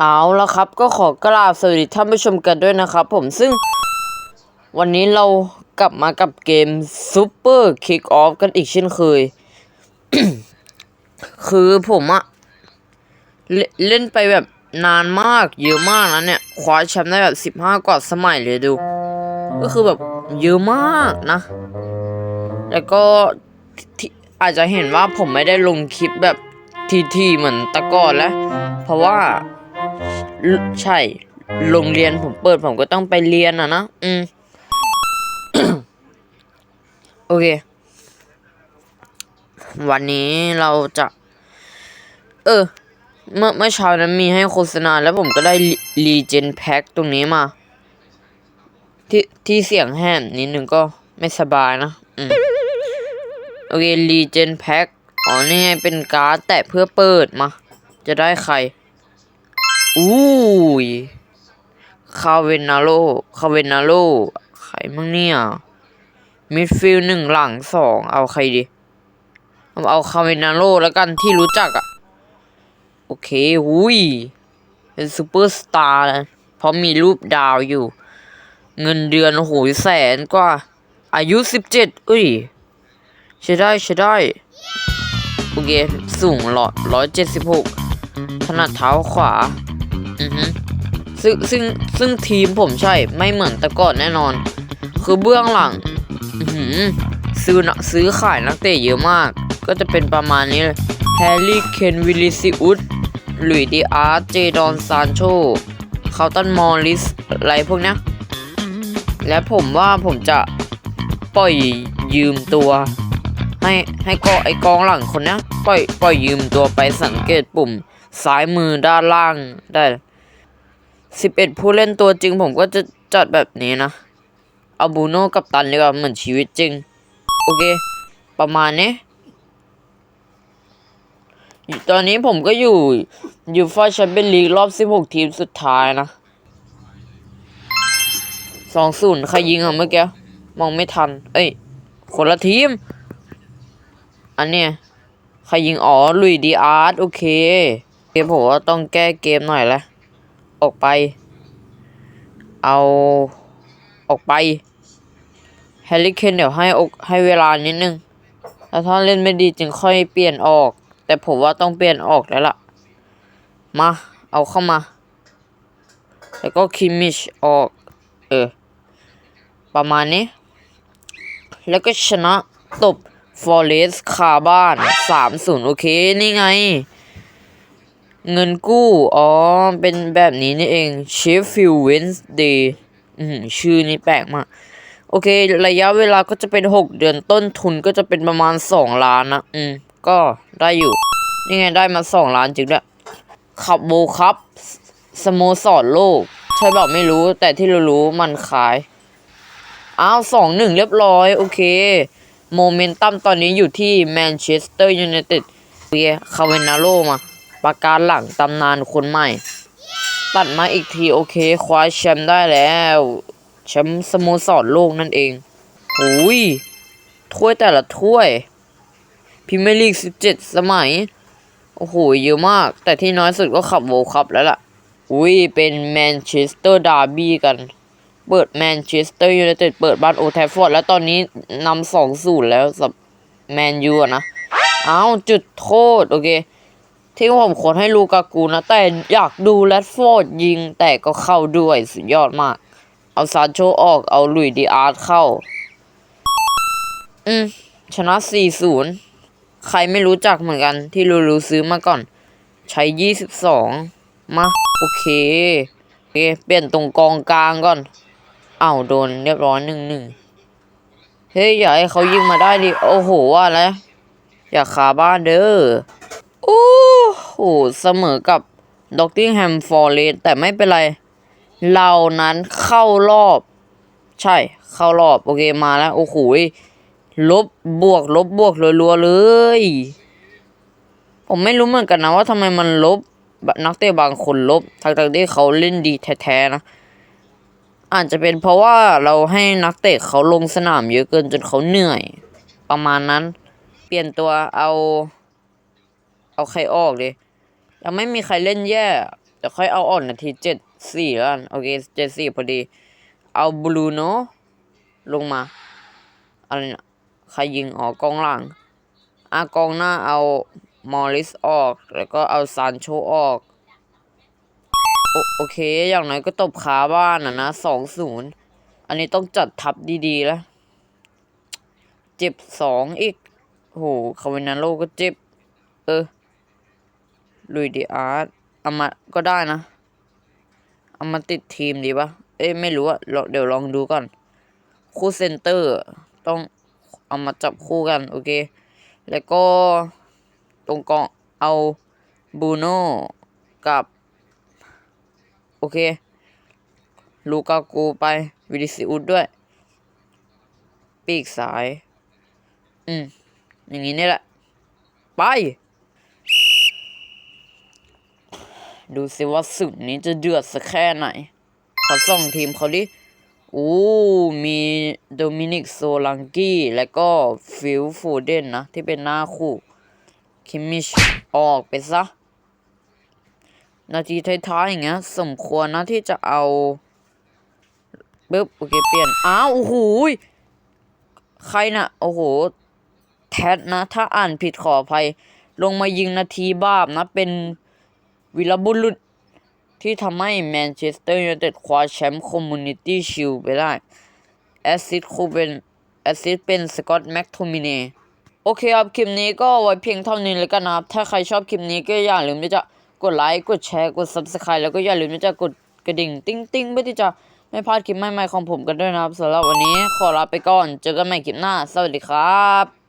เอาละครับก็ขอกราบสวัสดีท่านผู้ชมกันด้วยนะครับผมซึ่งวันนี้เรากลับมากับเกม Super Kick Off กันอีกเช่นเคย คือผมอะเลเล่นไปแบบนานมากเยอะมากนะเนี่ย คว้าแชมป์ได้แบบสิบห้ากว่าสมัยเลยดู ก็คือแบบเยอะมากนะ แล้วก็อาจจะเห็นว่าผมไม่ได้ลงคลิปแบบทีๆเหมือนตะก่อนแล้ว เพราะว่า ใช่ โรงเรียนผมเปิดผมก็ต้องไปเรียนอะนะ อืม โอเค วันนี้เราจะ เออ เมื่อเมื่อเช้านั้นมีให้โฆษณาแล้วผมก็ได้รีเจนแพ็คตรงนี้มา ที่ที่เสียงแห้งนิดนึงก็ไม่สบายนะ อืม โอเครีเจนแพ็คอ๋อนี่ไงเป็นการ์ดแตะเพื่อเปิดมา จะได้ใคร อุ้ยคาเวนาโลคาเวนาโลใครมั่งเนี่ย มิดฟิลหนึ่งหลังสอง เอาใครดี เอาคาเวนาโลแล้วกันที่รู้จักอะโอเคหุยเป็นซูเปอร์สตาร์เพราะมีรูปดาวอยู่ เงินเดือนโอ้โหแสนกว่า อายุสิบเจ็ดอุ้ยใช้ได้ใช้ได้ โอเค สูงหลอดร้อยเจ็ดสิบหกถนัดเท้าขวา ซึ่งซึ่งซึ่งทีมผมใช่ไม่เหมือนแต่ก่อนแน่นอน คือเบื้องหลังอือหือซื้อนะซื้อขายนักเตะเยอะมาก ก็จะเป็นประมาณนี้เลยแฮร์รี่เคนวิลิซิอุสหลุยดีอาร์เจดอนซานโชคาตันมอริสอะไรพวกเนี้ยและผมว่าผมจะปล่อยยืมตัว ให้ให้กอไอกองหลังคนเนี้ยปล่อยปล่อยยืมตัวไปสังเกตปุ่ม ซ้ายมือด้านล่างได้ สิบเอ็ดผู้เล่นตัวจริงผมก็จะจัดแบบนี้นะ เอาบูโน่กับตันดีกว่าเหมือนชีวิตจริง โอเค ประมาณนี้ ตอนนี้ผมก็อยู่อยู่ฟาแชมเปี้ยนลีกรอบ16ทีมสุดท้ายนะสองศูนย์ใครยิงอะเมื่อกี้ มองไม่ทัน เอ้ย คนละทีม อันเนี้ยใครยิงอ๋อลุยดีอาร์ตโอเค เกมผมว่าต้องแก้เกมหน่อยละ ออกไป เอาออกไปแฮร์รี่เคนเดี๋ยวให้อกให้เวลานิดนึงแล้วถ้าเล่นไม่ดีจึงค่อยเปลี่ยนออก แต่ผมว่าต้องเปลี่ยนออกแล้วล่ะ มา เอาเข้ามา แล้วก็คิมิชออก เออ ประมาณนี้ แล้วก็ชนะตบฟอเรสคาบ้านสามศูนย์โอเค นี่ไง เงินกู้ อ๋อ เป็นแบบนี้นี่เองเชฟฟิลด์เวนส์เดย์ชื่อนี้แปลกมาก โอเค ระยะเวลาก็จะเป็นหกเดือนต้นทุนก็จะเป็นประมาณสองล้านนะ อืม ก็ได้อยู่ นี่ไงได้มาสองล้านจริงด้วยขับโบครับ สโมสรโลก ใช่เปล่าไม่รู้ แต่ที่เรารู้มันขาย อ้าวสองหนึ่งเรียบร้อย โอเค โมเมนตัมตอนนี้อยู่ที่แมนเชสเตอร์ยูไนเต็ดเบียคาเวนาโลมา ประการหลังตำนานคนใหม่ ตัดมาอีกทีโอเคคว้าแชมป์ได้แล้วแชมป์สโมสรโลกนั่นเองหูยถ้วยแต่ละถ้วยพรีเมียร์ลีก17สมัย โอ้โหเยอะมาก แต่ที่น้อยสุดก็ขับโวลคัพแล้วล่ะ อุ้ยเป็นแมนเชสเตอร์ดาร์บี้กัน เปิดแมนเชสเตอร์ยูไนเต็ดเปิดบ้านโอแทฟฟอร์ดแล้วตอนนี้นำสองศูนย์แล้วสับแมนยูนะ เอาจุดโทษ โอเค ที่ผมควรให้ลูกากูนะ แต่อยากดูแรดฟอร์ดยิงแต่ก็เข้าด้วยสุดยอดมาก เอาซานโชออกเอาลุยดีอาร์ตเข้า อืม ชนะ 4-0 ใครไม่รู้จักเหมือนกันที่รู้รู้ซื้อมาก่อน ใช้ 22 มา โอเคโอเค เปลี่ยนตรงกองกลางก่อนอ้าวโดนเรียบร้อยหนึ่งหนึ่งเฮ้ย อย่าให้เขายิงมาได้ดิ โอ้โหว่าแล้ว อย่าขาบ้านเด้อโอ้ หเสมอกับด็อกติงแฮมฟอร์เรสแต่ไม่เป็นไร เรานั้นเข้ารอบ ใช่ เข้ารอบ โอเคมาแล้ว โอ้โหลบบวก ลบบวกรัวๆเลย ผมไม่รู้เหมือนกันนะว่าทำไมมันลบนักเตะบางคนลบทั้งๆที่เขาเล่นดีแท้ๆนะอาจจะเป็นเพราะว่าเราให้นักเตะเขาลงสนามเยอะเกินจนเขาเหนื่อย ประมาณนั้น เปลี่ยนตัวเอา เอาใครออกดิยั งไม่มีใครเล่นแย่แต่ค่อยเอาออกนาทีเจ็ดสี่แล้วกันโอเคเจ็ดสี่พอดี เอาบลูโนลงมาอะไรนี่ยใครยิงออกกองหลังอากองหน้าเอามอริสออก แล้วก็เอาซานโชออกโอโอเค อย่างน้อยก็ตบขาบ้านอะนะสองศูนย์อันนี้ต้องจัดทับดีๆแล้ว เจ็บสองอีกโหคาเวนาโลก็เจ็บ เออ ลุยดีอาร์ตเอามาก็ได้นะ เอามาติดทีมดีปะเอ้ยไม่รู้อะเดี๋ยวลองดูก่อน คู่เซนเตอร์ ต้องเอามาจับคู่กัน โอเค แล้วก็ตรงกองเอาบูโน่กับ โอเค ลูกากูไปวิดิซิอุดด้วย ปีกซ้าย อืม อย่างนี้นี่แหละ ไป ดูสิว่าสุดนี้จะเดือดสักแค่ไหน ขอส่องทีมเขาดิโอ้มีโดมินิกโซลังกี้และก็ฟิลฟูเดนนะ ที่เป็นหน้าคู่ คิมมิชออกไปซะ นาทีท้ายๆอย่างเงี้ย สมควรนะที่จะเอาปึ๊บโอเคเปลี่ยน อ้าวโอ้โหใครน่ะ โอ้โห แทดนะ ถ้าอ่านผิดขออภัย ลงมายิงนาทีบาบนะเป็น วีรบุรุษที่ทำให้แมนเชสเตอร์ยูไนเต็ดคว้าแชมป์คอมมูนิตี้ชิลไปได้แอสซิสคูเป็นแอสซิสเป็นสกอตแม็กโทมิเนโอเคครับ คลิปนี้ก็ไว้เพียงเท่านี้แล้วกันนะครับ ถ้าใครชอบคลิปนี้ก็อย่าลืมที่จะกดไลค์ กดแชร์ กด Subscribe แล้วก็อย่าลืมที่จะกดกระดิ่งติ้งติ้งเพื่อที่จะไม่พลาดคลิปใหม่ๆของผมกันด้วยนะครับสำหรับวันนี้ขอลาไปก่อน เจอกันใหม่คลิปหน้า สวัสดีครับ